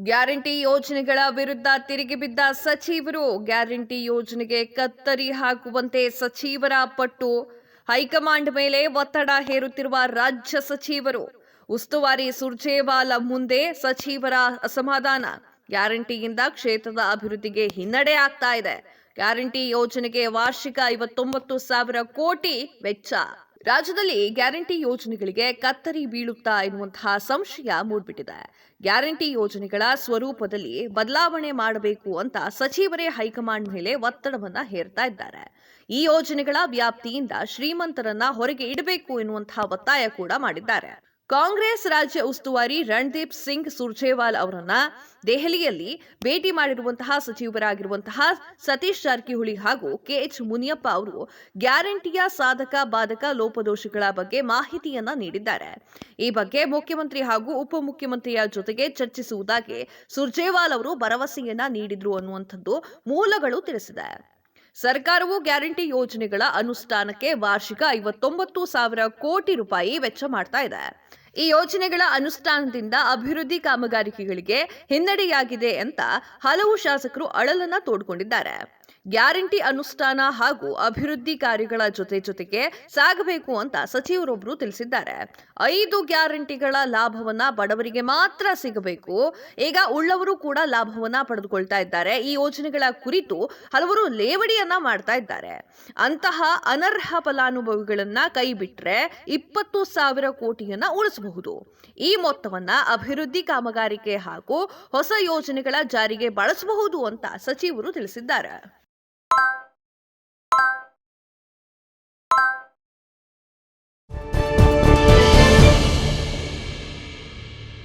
Guarantee ಯೋಜನೆಗಳ ವಿರುದ್ಧ ತಿರುಗಿ ಬಿದ್ದ ಸಚಿವರು ಗ್ಯಾರಂಟಿ ಯೋಜನೆಗೆ ಕತ್ತರಿ ಹಾಕುವಂತೆ ಸಚಿವರ ಪಟ್ಟು ಹೈಕಮಾಂಡ್ ಮೇಲೆ ಒತ್ತಡ ಹೇರುತ್ತಿರುವ ರಾಜ್ಯ ಸಚಿವರು. ಉಸ್ತುವಾರಿ ಸುರ್ಜೇವಾಲ ಮುಂದೆ ಸಚಿವರ ಅಸಮಾಧಾನ. ಗ್ಯಾರಂಟಿಯಿಂದ ಕ್ಷೇತ್ರದ ಅಭಿವೃದ್ಧಿಗೆ ಹಿನ್ನಡೆ ಆಗ್ತಾ ಇದೆ. ಗ್ಯಾರಂಟಿ ಯೋಜನೆಗೆ ವಾರ್ಷಿಕ ಐವತ್ತೊಂಬತ್ತು ಸಾವಿರ ಕೋಟಿ ವೆಚ್ಚ. ರಾಜ್ಯದಲ್ಲಿ ಗ್ಯಾರಂಟಿ ಯೋಜನೆಗಳಿಗೆ ಕತ್ತರಿ ಬೀಳುತ್ತಾ ಎನ್ನುವಂತಹ ಸಂಶಯ ಮೂಡ್ಬಿಟ್ಟಿದೆ. ಗ್ಯಾರಂಟಿ ಯೋಜನೆಗಳ ಸ್ವರೂಪದಲ್ಲಿ ಬದಲಾವಣೆ ಮಾಡಬೇಕು ಅಂತ ಸಚಿವರೇ ಹೈಕಮಾಂಡ್ ಮೇಲೆ ಒತ್ತಡವನ್ನ ಹೇರ್ತಾ ಇದ್ದಾರೆ. ಈ ಯೋಜನೆಗಳ ವ್ಯಾಪ್ತಿಯಿಂದ ಶ್ರೀಮಂತರನ್ನ ಹೊರಗೆ ಇಡಬೇಕು ಎನ್ನುವಂತಹ ಒತ್ತಾಯ ಕೂಡ ಮಾಡಿದ್ದಾರೆ. ಕಾಂಗ್ರೆಸ್ ರಾಜ್ಯ ಉಸ್ತುವಾರಿ ರಣದೀಪ್ ಸಿಂಗ್ ಸುರ್ಜೇವಾಲ್ ಅವರನ್ನ ದೆಹಲಿಯಲ್ಲಿ ಭೇಟಿ ಮಾಡಿರುವಂತಹ ಸಚಿವರಾಗಿರುವಂತಹ ಸತೀಶ್ ಜಾರಕಿಹೊಳಿ ಹಾಗೂ ಕೆಎಚ್ ಮುನಿಯಪ್ಪ ಅವರು ಗ್ಯಾರಂಟಿಯ ಸಾಧಕ, ಬಾಧಕ, ಲೋಪದೋಷಗಳ ಬಗ್ಗೆ ಮಾಹಿತಿಯನ್ನ ನೀಡಿದ್ದಾರೆ. ಈ ಬಗ್ಗೆ ಮುಖ್ಯಮಂತ್ರಿ ಹಾಗೂ ಉಪಮುಖ್ಯಮಂತ್ರಿಯ ಜೊತೆಗೆ ಚರ್ಚಿಸುವುದಾಗಿ ಸುರ್ಜೇವಾಲ್ ಅವರು ಭರವಸೆಯನ್ನ ನೀಡಿದ್ರು ಅನ್ನುವಂಥದ್ದು ಮೂಲಗಳು ತಿಳಿಸಿದೆ. ಸರ್ಕಾರವು ಗ್ಯಾರಂಟಿ ಯೋಜನೆಗಳ ಅನುಷ್ಠಾನಕ್ಕೆ ವಾರ್ಷಿಕ ಐವತ್ತೊಂಬತ್ತು ಸಾವಿರ ಕೋಟಿ ರೂಪಾಯಿ ವೆಚ್ಚ ಮಾಡ್ತಾ ಇದೆ. ಈ ಯೋಜನೆಗಳ ಅನುಷ್ಠಾನದಿಂದ ಅಭಿವೃದ್ಧಿ ಕಾಮಗಾರಿಕೆಗಳಿಗೆ ಹಿನ್ನಡೆಯಾಗಿದೆ ಅಂತ ಹಲವು ಶಾಸಕರು ಅಳಲನ್ನ ತೋಡ್ಕೊಂಡಿದ್ದಾರೆ. ಗ್ಯಾರಂಟಿ ಅನುಷ್ಠಾನ ಹಾಗೂ ಅಭಿವೃದ್ಧಿ ಕಾರ್ಯಗಳ ಜೊತೆ ಜೊತೆಗೆ ಸಾಗಬೇಕು ಅಂತ ಸಚಿವರೊಬ್ಬರು ತಿಳಿಸಿದ್ದಾರೆ. ಐದು ಗ್ಯಾರಂಟಿಗಳ ಲಾಭವನ್ನ ಬಡವರಿಗೆ ಮಾತ್ರ ಸಿಗಬೇಕು. ಈಗ ಉಳ್ಳವರು ಕೂಡ ಲಾಭವನ್ನ ಪಡೆದುಕೊಳ್ತಾ ಇದ್ದಾರೆ. ಈ ಯೋಜನೆಗಳ ಕುರಿತು ಹಲವರು ಲೇವಡಿಯನ್ನ ಮಾಡ್ತಾ ಇದ್ದಾರೆ. ಅಂತಹ ಅನರ್ಹ ಫಲಾನುಭವಿಗಳನ್ನ ಕೈ ಬಿಟ್ರೆ ಇಪ್ಪತ್ತು ಸಾವಿರ ಕೋಟಿಯನ್ನ ಉಳಿಸಬಹುದು ಈ ಮೊತ್ತವನ್ನ ಅಭಿವೃದ್ಧಿ ಕಾಮಗಾರಿಕೆ ಹಾಗೂ ಹೊಸ ಯೋಜನೆಗಳ ಜಾರಿಗೆ ಬಳಸಬಹುದು ಅಂತ ಸಚಿವರು ತಿಳಿಸಿದ್ದಾರೆ.